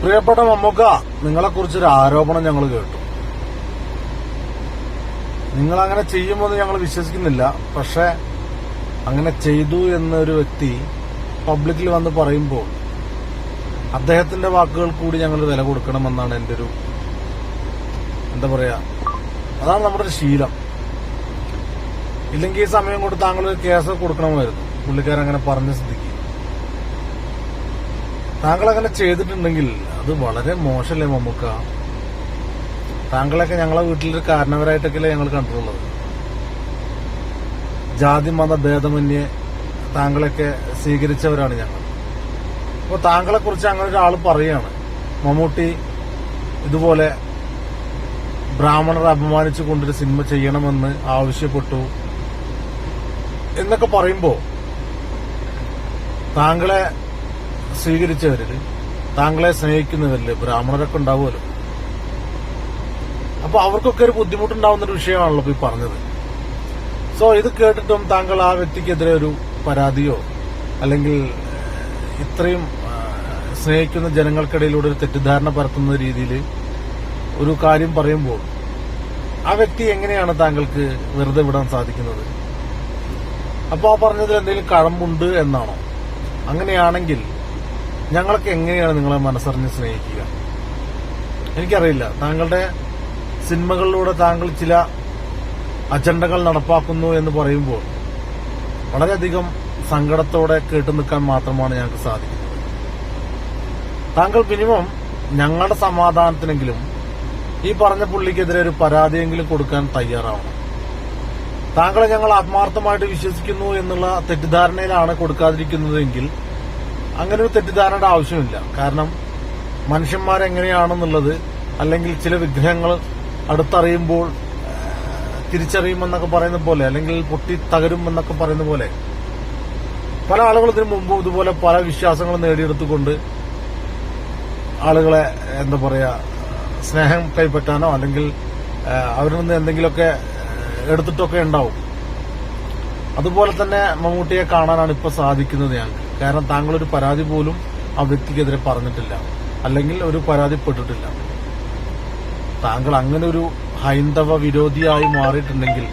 പ്രിയപ്പെട്ട മമ്മൂക്ക നിങ്ങളെ കുറിച്ചൊരു ആരോപണം ഞങ്ങൾ കേട്ടു. നിങ്ങൾ അങ്ങനെ ചെയ്യുമെന്ന് ഞങ്ങൾ വിശ്വസിക്കുന്നില്ല. പക്ഷെ അങ്ങനെ ചെയ്തു എന്നൊരു വ്യക്തി പബ്ലിക്കിൽ വന്ന് പറയുമ്പോൾ അദ്ദേഹത്തിന്റെ വാക്കുകൾ കൂടി ഞങ്ങൾ വില കൊടുക്കണമെന്നാണ് എന്റെ ഒരു എന്താ പറയാ അതാണ് നമ്മുടെ ഒരു ശീലം. ഇല്ലെങ്കിൽ ഈ സമയം കൊണ്ട് താങ്കൾ കേസ് കൊടുക്കണമായിരുന്നു. പുള്ളിക്കാരൻ അങ്ങനെ പറഞ്ഞ സ്ഥിതിക്ക്. താങ്കൾ അങ്ങനെ ചെയ്തിട്ടുണ്ടെങ്കിൽ അത് വളരെ മോശമല്ലേ മമ്മൂക്ക? താങ്കളൊക്കെ ഞങ്ങളെ വീട്ടിലൊരു കാരണവരായിട്ടൊക്കെയല്ലേ ഞങ്ങൾ കണ്ടിട്ടുള്ളത്? ജാതി മത ഭേദമന്യേ താങ്കളൊക്കെ സ്വീകരിച്ചവരാണ് ഞങ്ങൾ. അപ്പോൾ താങ്കളെ കുറിച്ച് അങ്ങനെ ഒരാൾ പറയുകയാണ് മമ്മൂട്ടി ഇതുപോലെ ബ്രാഹ്മണരെ അപമാനിച്ചു കൊണ്ടൊരു സിനിമ ചെയ്യണമെന്ന് ആവശ്യപ്പെട്ടു എന്നൊക്കെ പറയുമ്പോൾ താങ്കളെ സ്വീകരിച്ചവരിൽ താങ്കളെ സ്നേഹിക്കുന്നവരിൽ ബ്രാഹ്മണരൊക്കെ ഉണ്ടാവുമല്ലോ. അപ്പൊ അവർക്കൊക്കെ ഒരു ബുദ്ധിമുട്ടുണ്ടാവുന്ന ഒരു വിഷയമാണല്ലോ ഈ പറഞ്ഞത്. സോ ഇത് കേട്ടിട്ടും താങ്കൾ ആ വ്യക്തിക്കെതിരെ ഒരു പരാതിയോ അല്ലെങ്കിൽ ഇത്രയും സ്നേഹിക്കുന്ന ജനങ്ങൾക്കിടയിലൂടെ ഒരു തെറ്റിദ്ധാരണ പരത്തുന്ന രീതിയിൽ ഒരു കാര്യം പറയുമ്പോൾ ആ വ്യക്തി എങ്ങനെയാണ് താങ്കൾക്ക് വെറുതെ വിടാൻ സാധിക്കുന്നത്? അപ്പോൾ ആ പറഞ്ഞതിൽ എന്തെങ്കിലും കഴമ്പുണ്ട് എന്നാണോ? അങ്ങനെയാണെങ്കിൽ ഞങ്ങളൊക്കെ എങ്ങനെയാണ് നിങ്ങളെ മനസ്സറിഞ്ഞ് സ്നേഹിക്കുക? എനിക്കറിയില്ല. താങ്കളുടെ സിനിമകളിലൂടെ താങ്കൾ ചില അജണ്ടകൾ നടപ്പാക്കുന്നു എന്ന് പറയുമ്പോൾ വളരെയധികം സങ്കടത്തോടെ കേട്ടു നിൽക്കാൻ മാത്രമാണ് ഞങ്ങൾക്ക് സാധിക്കുന്നത്. താങ്കൾ മിനിമം ഞങ്ങളുടെ സമാധാനത്തിനെങ്കിലും ഈ പറഞ്ഞ പുള്ളിക്കെതിരെ ഒരു പരാതിയെങ്കിലും കൊടുക്കാൻ തയ്യാറാവണം. താങ്കളെ ഞങ്ങൾ ആത്മാർത്ഥമായിട്ട് വിശ്വസിക്കുന്നു എന്നുള്ള തെറ്റിദ്ധാരണയിലാണ് കൊടുക്കാതിരിക്കുന്നതെങ്കിൽ അങ്ങനെ ഒരു തെറ്റിദ്ധാരണയുടെ ആവശ്യമില്ല. കാരണം മനുഷ്യന്മാരെങ്ങനെയാണെന്നുള്ളത് അല്ലെങ്കിൽ ചില വിഗ്രഹങ്ങൾ അടുത്തറിയുമ്പോൾ തിരിച്ചറിയുമെന്നൊക്കെ പറയുന്ന പോലെ അല്ലെങ്കിൽ പൊട്ടി തകരും എന്നൊക്കെ പറയുന്ന പോലെ പല ആളുകൾ ഇതിനു മുമ്പ് ഇതുപോലെ പല വിശ്വാസങ്ങളും നേടിയെടുത്തുകൊണ്ട് ആളുകളെ എന്താ പറയുക സ്നേഹം കൈപ്പറ്റാനോ അല്ലെങ്കിൽ അവരിൽ നിന്ന് എന്തെങ്കിലുമൊക്കെ എടുത്തിട്ടൊക്കെ ഉണ്ടാവും. അതുപോലെ തന്നെ മമ്മൂട്ടിയെ കാണാനാണ് ഇപ്പൊ സാധിക്കുന്നത് ഞങ്ങൾക്ക് കാരണം താങ്കൾ ഒരു പരാതി പോലും ആ വ്യക്തിക്കെതിരെ പറഞ്ഞിട്ടില്ല. അല്ലെങ്കിൽ ഒരു പരാതിപ്പെട്ടിട്ടില്ല താങ്കൾ അങ്ങനെ ഒരു ഹൈന്ദവ വിരോധിയായി മാറിയിട്ടുണ്ടെങ്കിൽ